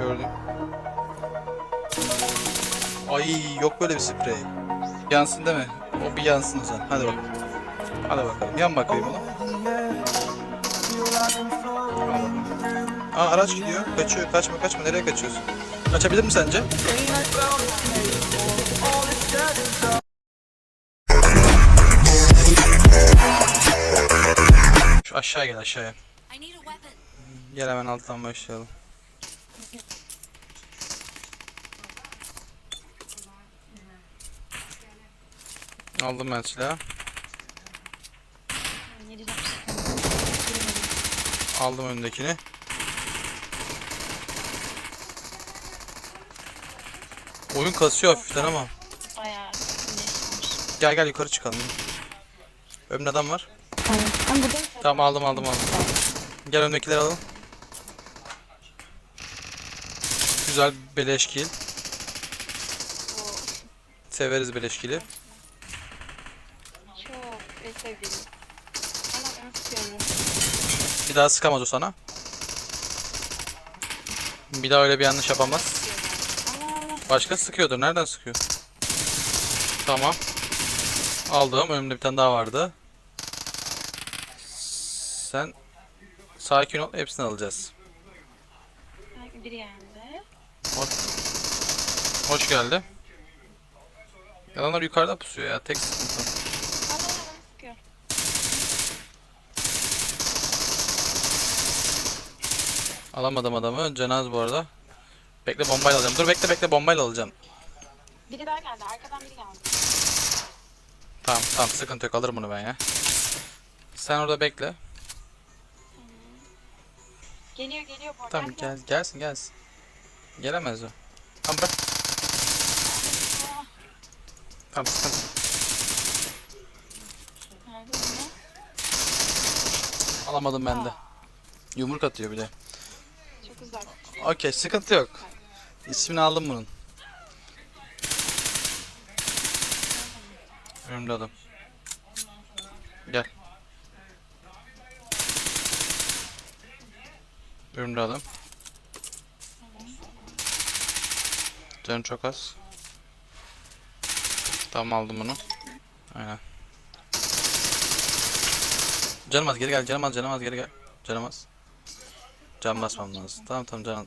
Gördüm. Ay yok böyle bir sprey. Yansın değil mi? O bir yansın o zaman. Hadi bakalım. Hadi bakalım. Yan bakayım onu. Aa araç gidiyor. Kaçıyor. Kaçma kaçma. Nereye kaçıyorsun? Kaçabilir mi sence? Şu aşağı gel aşağıya. Gel hemen alttan başlayalım. Aldım ben silahı. Aldım öndekini. Oyun kasıyor hafiften ama. Bayağı. Gel gel yukarı çıkalım. Önümde adam var. Tamam. Ben buradayım. Tamam aldım aldım aldım. Gel öndekileri alalım. Güzel beleş kill. Severiz beleş kill'i. Sevdiğim. Ben. Bir daha sıkamaz o sana. Bir daha öyle bir yanlış yapamaz. Başka sıkıyordur. Nereden sıkıyor? Tamam. Aldım. Önümde bir tane daha vardı. Sen sakin ol. Hepsini alacağız. Biri geldi. Hoş, hoş geldi. Adamlar yukarıda pusuyor ya. Tek sıkıntı. Allah Allah bana sıkıyor. Alamadım adamı. Cenaz bu arada. Bekle bombayla alacağım. Dur bekle bekle bombayla alacağım. Biri daha geldi. Arkadan biri geldi. Tamam tamam sıkıntı yok. Alırım bunu ben ya. Sen orada bekle. Geliyor geliyor bu arada. Tamam gel gelsin gelsin. Gelemez o. Tamam bırak. Tamam sıkıntı. yok. Nerede onu? Alamadım ben de. Yumruk atıyor bir de. Uzak. Okey sıkıntı yok. İsmini aldım bunun. Önümde adam. Gel. Önümde adam. Canım çok az. Tamam aldım bunu. Aynen. Canım az geri gel, canım az, canım az geri gel. Canım az. Can basmam lazım. Tamam tamam can.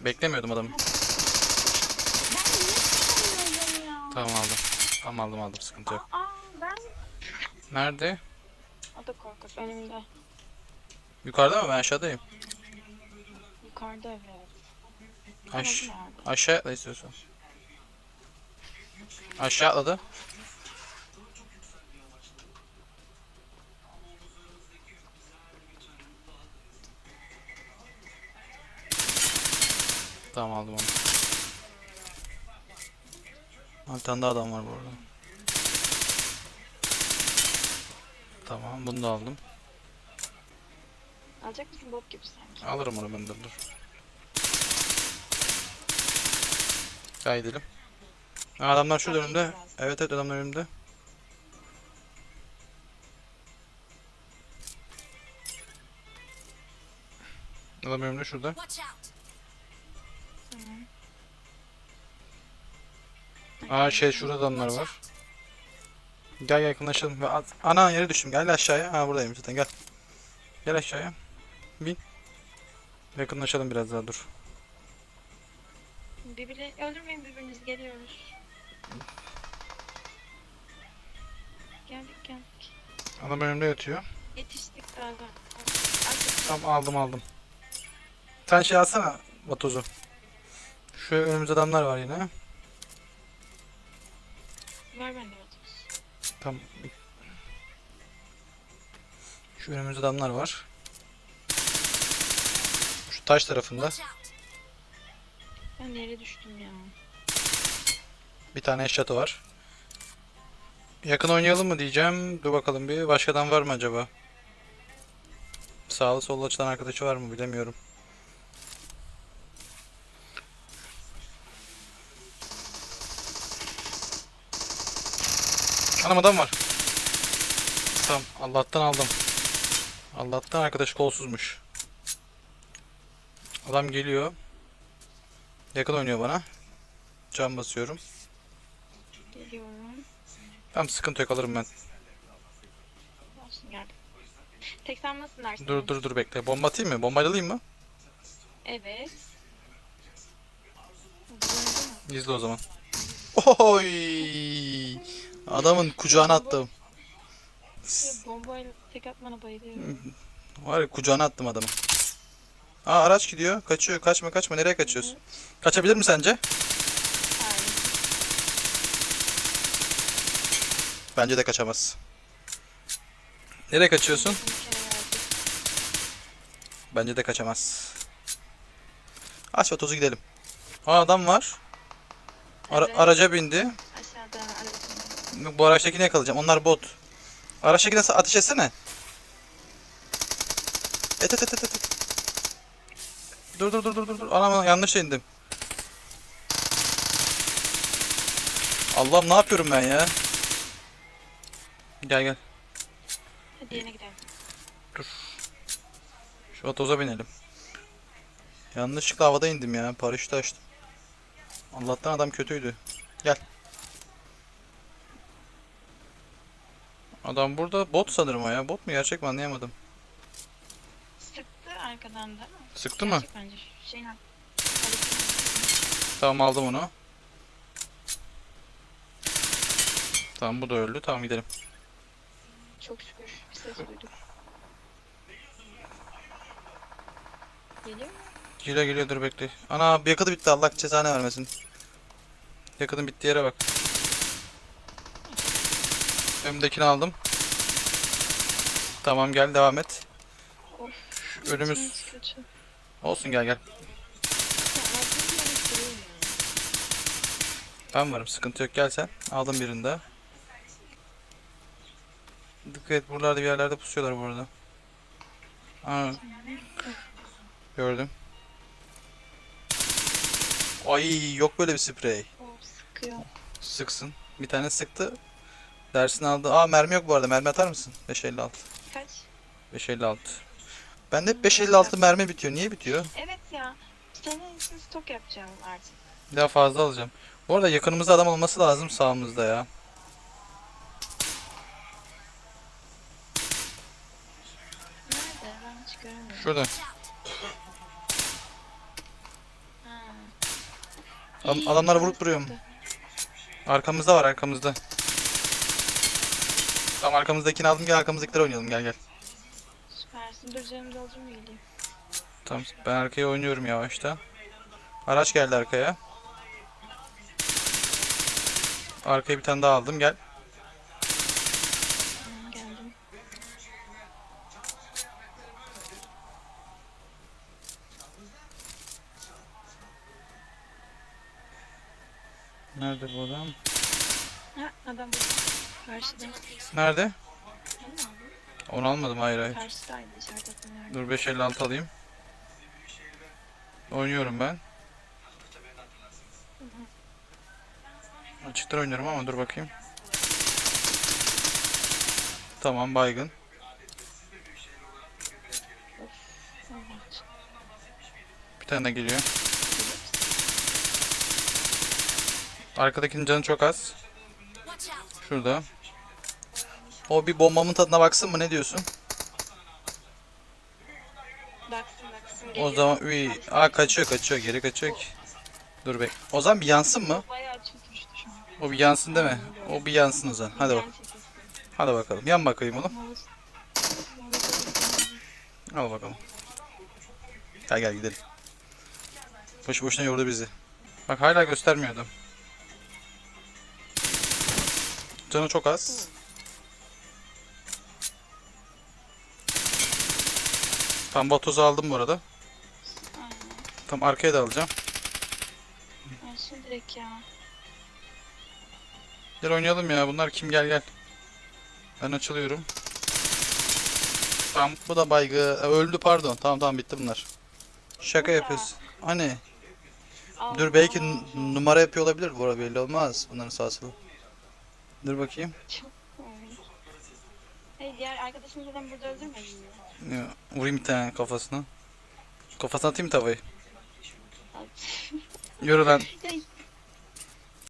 Beklemiyordum adamı. Tamam aldım. Tamam aldım aldım sıkıntı yok. Aa ben. Nerede? O da korkak önümde. Yukarıda mı? Ben aşağıdayım. Yukarıda evet. Aş aşağı atla istiyorsan. Aşağı atladı. Tamam aldım onu. Ha, Bir tane daha adam var bu arada. Tamam bunu da aldım. Alacak mısın bot gibi sanki? Alırım onu ben de dur. Ha, adamlar şurada önümde. Evet evet adamlar önümde. Adam önümde şurada. Watch out. Aa şey şurada adamlar var. Gel yakınlaşalım. Ana yere düştüm. Gel aşağıya. Ha buradayım zaten gel. Gel aşağıya. Bin. Yakınlaşalım biraz daha dur. Birbiri öldürmeyin birbirinizi geliyoruz. Geldik geldik. Adam önümde yatıyor. Yetiştik galiba. Tamam aldım aldım. Sen şey alsana Batozu. Şu önümüzde adamlar var yine. Tam. Şu önümüzde adamlar var. Şu taş tarafında. Ben yere düştüm ya. bir tane eşyatı var. Yakın oynayalım mı diyeceğim. Dur bakalım bir. Başkadan var mı acaba? Sağlı sollu açılan arkadaşı var mı bilemiyorum. Anam adam var. Tamam Allah'tan aldım. Allah'tan arkadaş kolsuzmuş. Adam geliyor. Yakın oynuyor bana. Can basıyorum. Geliyorum. Tamam sıkıntı yok alırım ben. Olsun geldim. Tek sen nasılsın dersin? Dur dur dur bekle. Bomba atayım mı? Bombayla alayım mı? Evet. İzle o zaman. Oy! Adamın kucağına attım. Böyle Bombayla tek atmana bayılıyorum. Var ya kucağına attım adamı. Aa araç gidiyor. Kaçıyor. Kaçma kaçma. Nereye kaçıyorsun? Kaçabilir mi sence? Bence de kaçamaz. Nereye kaçıyorsun? Verdik. Bence de kaçamaz. Aç otozu gidelim. Aa adam var. Ara- araca bindi. Arasında. Bu araçtakini yakalayacağım. Onlar bot. Araçtakine ateş etsene. Et et et et et. Dur dur dur dur dur. Anam yanlış indim. Allah'ım ne yapıyorum ben ya? Gel gel. Hadi yerine gidelim. Dur. Şu otoza binelim. Yanlışlıkla havada indim ya. Paraşütü açtım. Allah'tan adam kötüydü. Gel. Adam burada bot sanırım o ya. Bot mu gerçek mi anlayamadım. Sıktı arkadan da. Sıktı mı? Gerçek bence. Şeyin. Tamam aldım onu. Tamam bu da öldü. Tamam gidelim. Çok şükür bir ses duyduk. Geliyor mu? Geliyor geliyor dur bekle. Ana yakıtı bitti Allah cezanı vermesin. Yakıtın bittiği yere bak. Önümdekini aldım. Tamam gel devam et. Şu önümüz olsun gel gel. Ben varım sıkıntı yok gel sen. Aldım birini daha. Dikkat et buralarda bir yerlerde pusuyorlar bu arada. Aa, gördüm. Ay yok böyle bir sprey. Sıkıyor. Sıksın. Bir tane sıktı. Dersini aldı. Aa mermi yok bu arada. Mermi atar mısın? 556. Kaç? 556. Bende hep 556 mermi bitiyor. Niye bitiyor? Evet ya. Senin için stok yapacağım artık. Bir daha fazla alacağım. Bu arada yakınımızda adam olması lazım sağımızda ya. Nerede? Ben hiç göremiyorum. Şurada. Ha. Adam- İyi, vurup sıktı. Arkamızda var arkamızda. Tamam arkamızdakini aldım gel arkamızdakileri oynayalım gel gel. Süpersin. Dur canım doldur mu geleyim? Tamam ben arkaya oynuyorum yavaştan. Araç geldi arkaya. Arkaya bir tane daha aldım gel. Tamam geldim. Nerede bu adam? Ha adam burada. Karşıda. Nerede? Onu almadım hayır hayır. Karşıdaydı işaret? Dur 556 alayım. Oynuyorum ben. Açıktan oynuyorum ama dur bakayım. Tamam baygın. Bir tane geliyor. Arkadakinin canı çok az. Şurada. O bir bombamın tadına baksın mı ne diyorsun? Baksın baksın. O geliyor. zaman uy, aa kaçıyor kaçıyor geri kaçıyor ki. Dur bek. O zaman bir yansın mı? Bayağı çökmüştü şu an. O bir yansın değil mi? O bir yansın o zaman. Hadi bak. Hadi bakalım. Yan bakayım oğlum. Al bakalım. Gel gel gidelim. Boş boşuna yordu bizi. Bak hala göstermiyor Canı çok az. Tam batozu aldım bu arada. Aynen. Tam arkaya da alacağım. Olsun direkt ya. Gel oynayalım ya. Bunlar kim gel gel. Ben açılıyorum. Tamam bu da baygı. E, Öldü pardon. Tamam tamam bitti bunlar. Şaka yapıyorsun. Hani? Allah. Dur belki numara yapıyor olabilir bu arada belli olmaz bunların sağ solu. Dur bakayım. Hey diğer arkadaşımı zaten burada öldürmedin mi? Ya, vurayım bir tane kafasına. Kafasına atayım tavayı. Yürü lan.